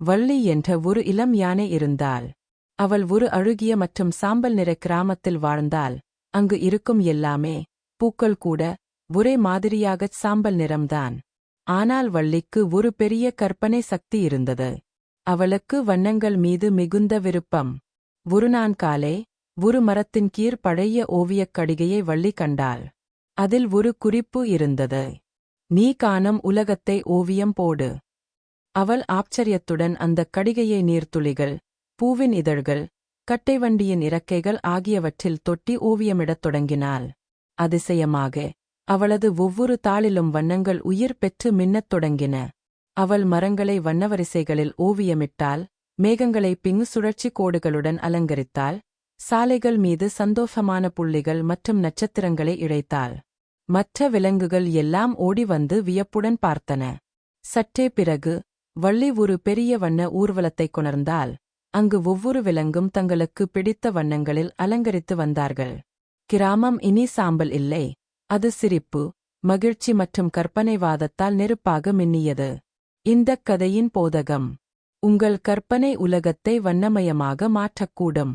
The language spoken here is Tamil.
வள்ளி என்ற ஒரு இளம் யானை இருந்தாள். அவள் ஒரு அழுகிய மற்றும் சாம்பல் நிற கிராமத்தில் வாழ்ந்தாள். அங்கு இருக்கும் எல்லாமே பூக்கள் கூட ஒரே மாதிரியாகச் சாம்பல் நிறம்தான். ஆனால் வள்ளிக்கு ஒரு பெரிய கற்பனை சக்தி இருந்தது. அவளுக்கு வண்ணங்கள் மீது மிகுந்த விருப்பம். ஒரு நாள் ஒரு மரத்தின் கீழ் பழைய ஓவியக் கடிகையை வள்ளி கண்டாள். அதில் ஒரு குறிப்பு இருந்தது. நீ காணும் உலகத்தை ஓவியம் போடு. அவள் ஆச்சரியத்துடன் அந்தக் கடிகையை நீர்த்துளிகள் பூவின் இதழ்கள் கட்டைவண்டியின் இறக்கைகள் ஆகியவற்றில் தொட்டி ஓவியமிடத் தொடங்கினாள். அதிசயமாக அவளது ஒவ்வொரு தாளிலும் வண்ணங்கள் உயிர் பெற்று மின்னத் தொடங்கின. அவள் மரங்களை வண்ணவரிசைகளில் ஓவியமிட்டாள் மேகங்களை பிங்கு சுழற்சி கோடுகளுடன் அலங்கரித்தாள் சாலைகள் மீது சந்தோஷமான புள்ளிகள் மற்றும் நட்சத்திரங்களை இழைத்தாள். மற்ற விலங்குகள் எல்லாம் ஓடி வந்து வியப்புடன் பார்த்தன. சற்றே பிறகு வள்ளி ஒரு பெரிய வண்ண ஊர்வலத்தைக் கொணர்ந்தால் அங்கு ஒவ்வொரு விலங்கும் தங்களுக்கு பிடித்த வண்ணங்களில் அலங்கரித்து வந்தார்கள். கிராமம் இனி சாம்பல் இல்லை அது சிரிப்பு மகிழ்ச்சி மற்றும் கற்பனைவாதத்தால் நெருப்பாக மின்னியது. இந்தக் கதையின் போதகம் உங்கள் கற்பனை உலகத்தை வண்ணமயமாக மாற்றக்கூடும்.